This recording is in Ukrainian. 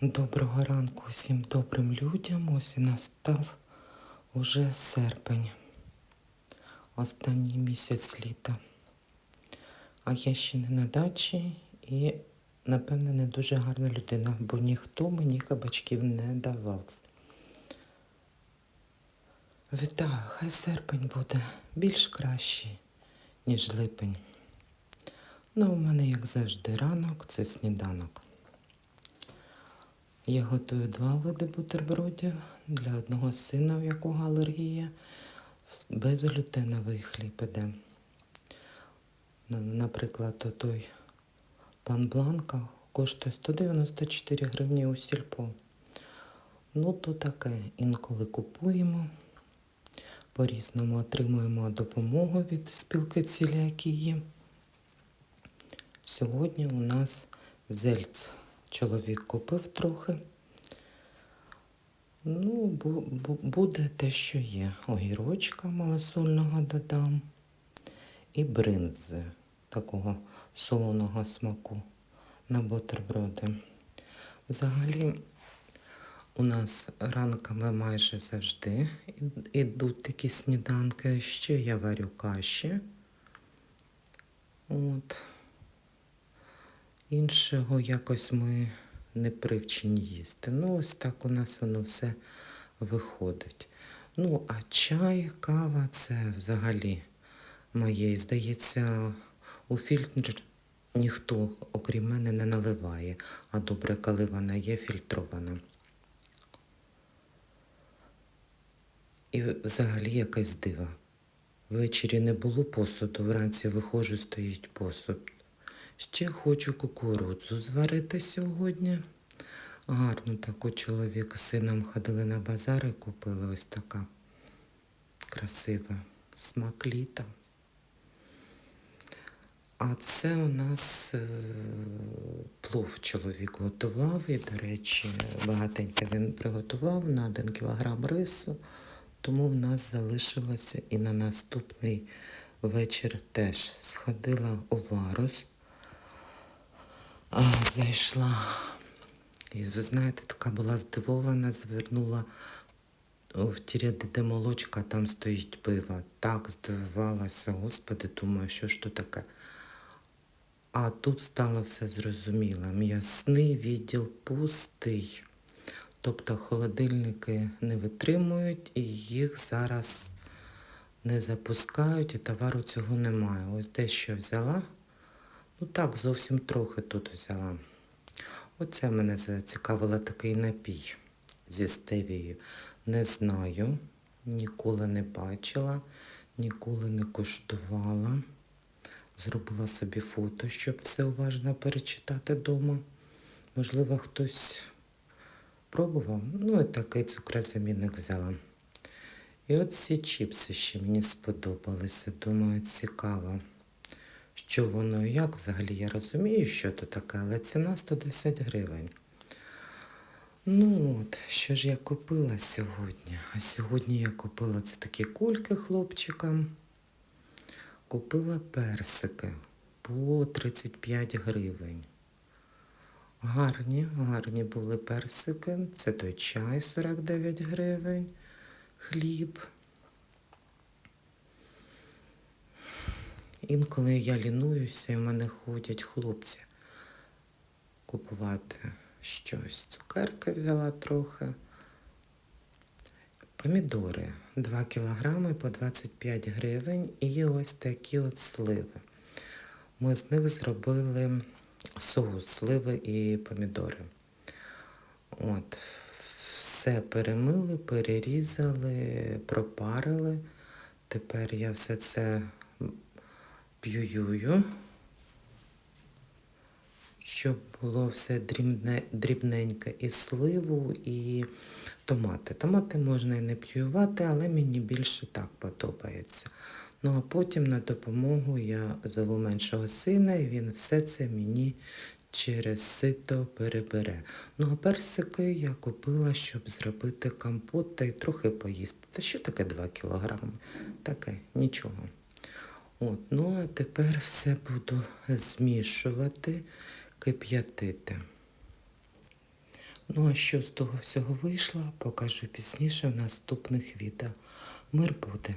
Доброго ранку всім добрим людям. Ось і настав уже серпень, останній місяць літа. А я ще не на дачі і, напевне, не дуже гарна людина, бо ніхто мені кабачків не давав. Вітаю, хай серпень буде більш кращий, ніж липень. Ну, у мене, як завжди, ранок це сніданок. Я готую два види бутербродів для одного сина, у якого алергія. Безглютеновий хліб іде. На- Наприклад, той пан Бланка коштує 194 гривні у сільпо. Ну, то таке. Інколи купуємо. По-різному отримуємо допомогу від спілки Ціліакії. Сьогодні у нас зельц. Чоловік купив трохи. Ну, бу- бу- буде те, що є. Огірочка малосольного додам і бринзи такого солоного смаку на бутерброди. Взагалі, у нас ранками майже завжди ідуть такі сніданки. Ще я варю каші. От. Іншого якось ми не привчені їсти. Ну, ось так у нас воно все виходить. Ну, а чай, кава це взагалі моє. Здається, у фільтр ніхто, окрім мене, не наливає, а добре, коли вона є фільтрована. І взагалі якесь диво. Ввечері не було посуду, вранці виходжу, стоїть посуд. Ще хочу кукурудзу зварити сьогодні. Гарну таку чоловік з сином ходили на базар і купили ось така красива смак літа. А це у нас е, плов чоловік готував, і, до речі, багатенько він приготував на 1 кілограм рису, тому в нас залишилося і на наступний вечір теж сходила у варус. Зайшла. І ви знаєте, така була здивована, звернула в ті ряди, де молочка, там стоїть пиво. Так здивувалася, господи, думаю, що ж то таке. А тут стало все зрозуміло. М'ясний відділ пустий. Тобто холодильники не витримують і їх зараз не запускають, і товару цього немає. Ось дещо взяла. Ну так, зовсім трохи тут взяла. Оце мене зацікавило такий напій зі стевією. Не знаю, ніколи не бачила, ніколи не коштувала. Зробила собі фото, щоб все уважно перечитати вдома. Можливо, хтось пробував. Ну і такий цукрозамінник взяла. І от ці чіпси ще мені сподобалися. Думаю, цікаво що воно і як взагалі я розумію, що то таке, але ціна 110 гривень. Ну от, що ж я купила сьогодні? А сьогодні я купила це такі кульки хлопчикам. Купила персики по 35 гривень. Гарні, гарні були персики. Це той чай 49 гривень, хліб. Інколи я лінуюся і в мене ходять хлопці купувати щось. Цукерки взяла трохи. Помідори 2 кілограми по 25 гривень і ось такі от сливи. Ми з них зробили соус, сливи і помідори. От, все перемили, перерізали, пропарили. Тепер я все це п'юю, щоб було все дрібне, дрібненьке і сливу, і томати. Томати можна і не п'ювати, але мені більше так подобається. Ну а потім на допомогу я зову меншого сина, і він все це мені через сито перебере. Ну а персики я купила, щоб зробити компот та й трохи поїсти. Та що таке 2 кілограми? Таке, нічого. От, ну а тепер все буду змішувати, кип'ятити. Ну а що з того всього вийшло, покажу пізніше в наступних відео. Мир буде!